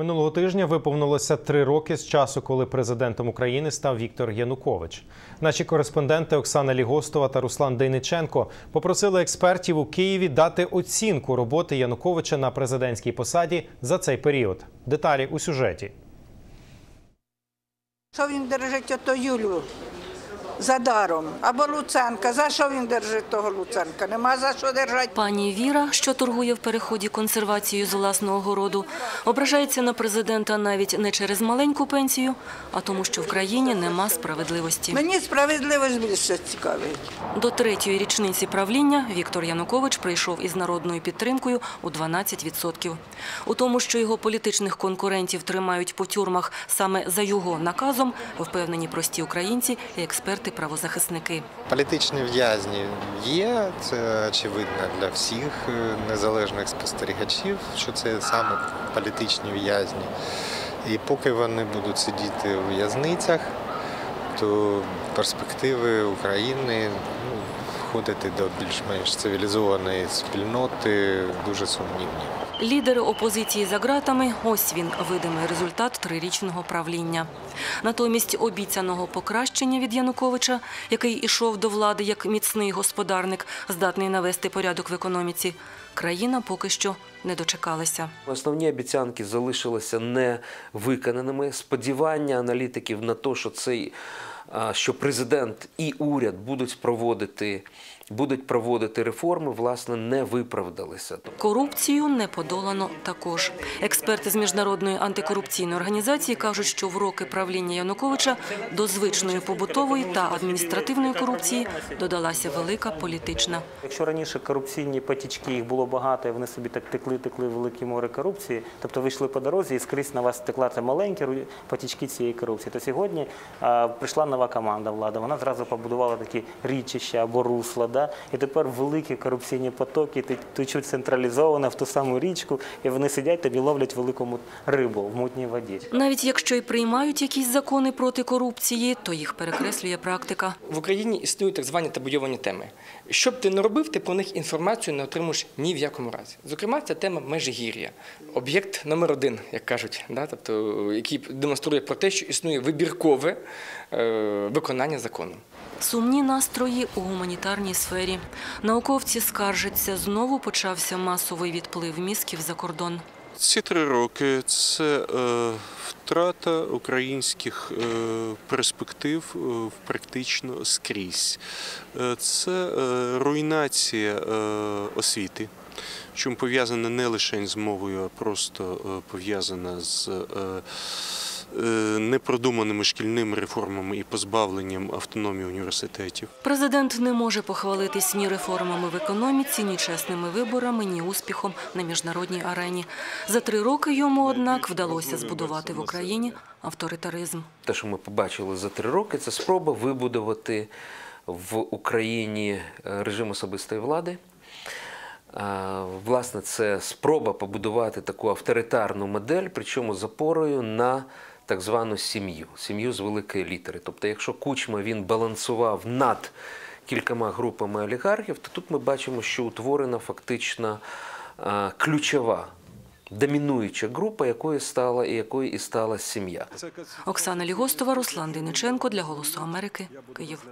Минулого тижня виповнилося три роки з часу, коли президентом України став Віктор Янукович. Наші кореспонденти Оксана Лігостова та Руслан Дейниченко попросили експертів у Києві дати оцінку роботи Януковича на президентській посаді за цей період. Деталі у сюжеті. Що він держить ото Юлю за даром? Або Луценка. За що він держить того Луценка? Нема за що держати. Пані Віра, що торгує в переході консервацією з власного городу, ображається на президента навіть не через маленьку пенсію, а тому, що в країні нема справедливості. Мені справедливість більше цікавить. До третьої річниці правління Віктор Янукович прийшов із народною підтримкою у 12%. У тому, що його політичних конкурентів тримають по тюрмах саме за його наказом, впевнені прості українці і експерти-правозахисники. Політичні в'язні є, це очевидно для всіх е, незалежних спостерігачів, що це саме політичні в'язні. І поки вони будуть сидіти у в'язницях, то перспективи України ну, входити до більш-менш цивілізованої спільноти дуже сумнівні. Лідери опозиції за ґратами – ось він, видимий результат трирічного правління. Натомість обіцяного покращення від Януковича, який ішов до влади як міцний господарник, здатний навести порядок в економіці, країна поки що не дочекалася. Основні обіцянки залишилися невиконаними. Сподівання аналітиків на те, що цей що президент і уряд будуть проводити, будуть проводити реформи, власне, не виправдалися. Корупцію не подолано також. Експерти з міжнародної антикорупційної організації кажуть, що в роки правління Януковича до звичної побутової та адміністративної корупції додалася велика політична. Якщо раніше корупційні потічки їх було багато, і вони собі так текли, текли в великі море корупції, тобто ви йшли по дорозі і скрізь на вас текла це маленькі потічки цієї корупції. То сьогодні а, прийшла нова команда влади, вона зразу побудувала такі річища або русла, да? і тепер великі корупційні потоки те- течуть централізовано в ту саму річку, і вони сидять тобі ловлять великому рибу в мутній воді. Навіть якщо й приймають якісь закони проти корупції, то їх перекреслює практика. В Україні існують так звані табуйовані теми. Що б ти не робив, ти про них інформацію не отримуєш ні в якому разі. Зокрема, ця тема Межигір'я, об'єкт номер один, як кажуть, да? тобто, який демонструє про те, що існує вибіркове е, виконання закону. Сумні настрої у гуманітарній сфері. Науковці скаржаться, знову почався масовий відплив мізків за кордон. Ці три роки це е, втрата українських е, перспектив е, практично скрізь. Це руйнація освіти, чому пов'язана не лише з мовою, а просто пов'язана з непродуманими шкільними реформами і позбавленням автономії університетів. Президент не може похвалитись ні реформами в економіці, ні чесними виборами, ні успіхом на міжнародній арені. За три роки йому, однак, вдалося збудувати в Україні авторитаризм. Те, що ми побачили за три роки, це спроба вибудувати в Україні е, режим особистої влади. Власне, це спроба побудувати таку авторитарну модель, причому з опорою на так звану сім'ю, сім'ю з великої літери. Тобто, якщо Кучма він балансував над кількома групами олігархів, то тут ми бачимо, що утворена фактично ключова. Домінуюча група, якою стала і якою і стала сім'я. Оксана Лігостова, Руслан Дениченко для «Голосу Америки», Київ.